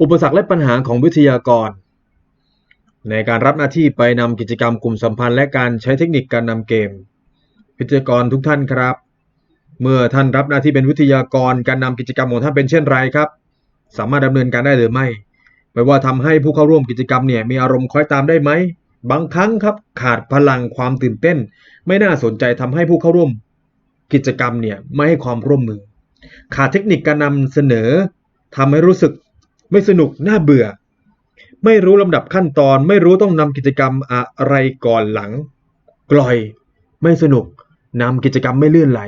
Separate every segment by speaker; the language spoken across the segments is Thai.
Speaker 1: อุปสรรคและปัญหาของวิทยากร ในการรับหน้าที่ไปนำกิจกรรมกลุ่มสัมพันธ์และการใช้เทคนิคการนำเกม วิทยากรทุกท่านครับ เมื่อท่านรับหน้าที่เป็นวิทยากรการนำกิจกรรมของท่านเป็นเช่นไรครับ สามารถดำเนินการได้หรือไม่ไม่ว่าทำให้ผู้เข้าร่วมกิจกรรมเนี่ยมีอารมณ์คล้อยตามได้ไหมบางครั้งครับขาดพลังความตื่นเต้น ไม่น่าสนใจทำให้ผู้เข้าร่วมกิจกรรมเนี่ยไม่ให้ความร่วมมือ ขาดเทคนิคการนำเสนอทำให้รู้สึก ไม่สนุกน่าเบื่อ ไม่รู้ลำดับขั้นตอน ไม่รู้ต้องนำกิจกรรมอะไรก่อนหลัง กลอย ไม่สนุกนำกิจกรรมไม่เลื่อนไหล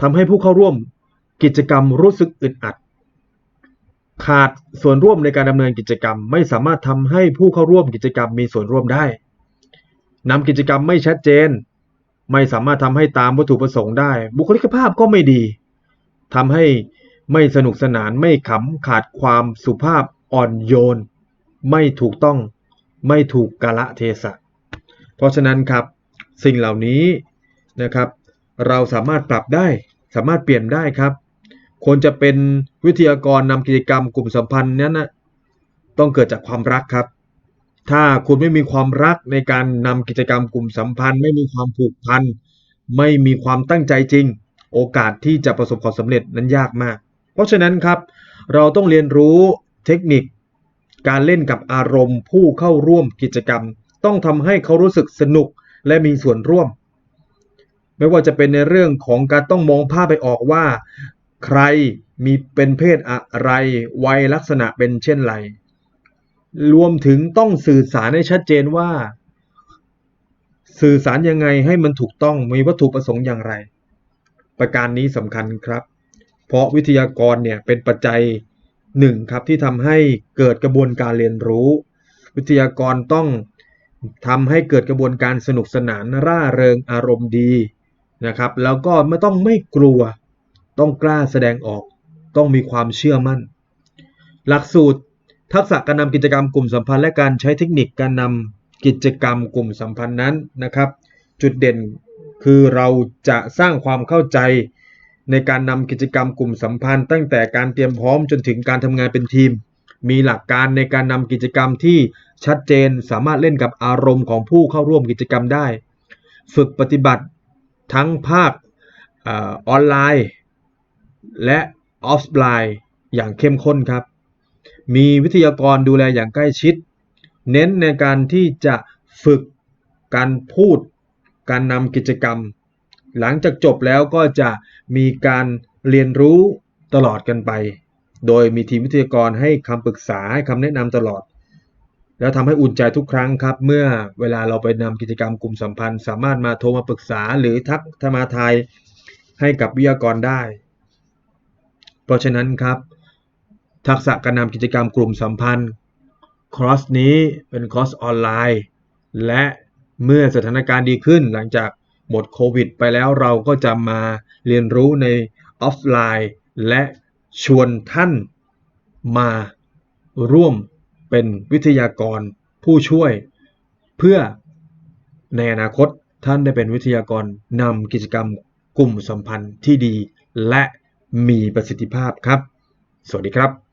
Speaker 1: ทำให้ผู้เข้าร่วม กิจกรรมรู้สึกอึดอัด ขาดส่วนร่วมในการดำเนินกิจกรรม ไม่สามารถทำให้ผู้เข้าร่วมกิจกรรมมีส่วนร่วมได้นำกิจกรรมไม่ชัดเจน ไม่สามารถทำให้ตามวัตถุประสงค์ได้ บุคลิกภาพก็ไม่ดีทำให้ ไม่สนุกสนาน ไม่ขำ ขาดความสุภาพอ่อนโยน ไม่ถูกต้อง ไม่ถูกกาละเทศะ เพราะฉะนั้นครับสิ่งเหล่านี้นะครับ เราสามารถปรับได้ สามารถเปลี่ยนได้ครับควรจะเป็นวิทยากรนำกิจกรรมกลุ่มสัมพันธ์นั้นนะต้องเกิดจากความรักครับ ถ้าคุณไม่มีความรักในการนำกิจกรรมกลุ่มสัมพันธ์ ไม่มีความผูกพัน ไม่มีความตั้งใจจริง โอกาสที่จะประสบความสำเร็จนั้นยากมาก เพราะฉะนั้นครับ เราต้องเรียนรู้เทคนิค การเล่นกับอารมณ์ ผู้เข้าร่วมกิจกรรม ต้องทำให้เขารู้สึกสนุกและมีส่วนร่วม ไม่ว่าจะเป็นในเรื่องของการต้องมองภาพไปออกว่า ใครมีเป็นเพศอะไร วัยลักษณะเป็นเช่นไร รวมถึงต้องสื่อสารให้ชัดเจนว่า สื่อสารยังไงให้มันถูกต้องมีวัตถุประสงค์อย่างไร ประการนี้สำคัญครับ เพราะวิทยากรเนี่ยเป็นปัจจัยหนึ่งครับที่ทำให้เกิดกระบวนการเรียนรู้ วิทยากรต้องทำให้เกิดกระบวนการสนุกสนานร่าเริงอารมณ์ดีนะครับ แล้วก็ไม่ต้องไม่กลัว ต้องกล้าแสดงออก ต้องมีความเชื่อมั่น หลักสูตรทักษะการนำกิจกรรมกลุ่มสัมพันธ์และการใช้เทคนิคการนำกิจกรรมกลุ่มสัมพันธ์นั้นนะครับ จุดเด่นคือเราจะสร้างความเข้าใจ ในการนำกิจกรรมกลุ่มสัมพันธ์ตั้งแต่การเตรียมพร้อมจนถึงการทำงานเป็นทีม มีหลักการในการนำกิจกรรมที่ชัดเจนสามารถเล่นกับอารมณ์ของผู้เข้าร่วมกิจกรรมได้ ฝึกปฏิบัติทั้งภาคออนไลน์ และออฟไลน์อย่างเข้มข้นครับ มีวิทยากรดูแลอย่างใกล้ชิด เน้นในการที่จะฝึกการพูด การนำกิจกรรม หลังจากจบแล้วก็จะมีการเรียนรู้ตลอดกันไป โดยมีทีมวิทยากรให้คำปรึกษาให้คำแนะนำตลอด แล้วทำให้อุ่นใจทุกครั้งครับ เมื่อเวลาเราไปนำกิจกรรมกลุ่มสัมพันธ์ สามารถมาโทรมาปรึกษาหรือทักทมาทายให้กับวิทยากรได้ เพราะฉะนั้นครับ ทักษะการนำกิจกรรมกลุ่มสัมพันธ์คอร์สนี้เป็นคอร์สออนไลน์ และเมื่อสถานการณ์ดีขึ้นหลังจาก หมดโควิดไปแล้วเราก็จะมาเรียนรู้ในออฟไลน์ และชวนท่านมาร่วมเป็นวิทยากรผู้ช่วย เพื่อในอนาคตท่านได้เป็นวิทยากรนำกิจกรรมกลุ่มสัมพันธ์ที่ดี และมีประสิทธิภาพครับ สวัสดีครับ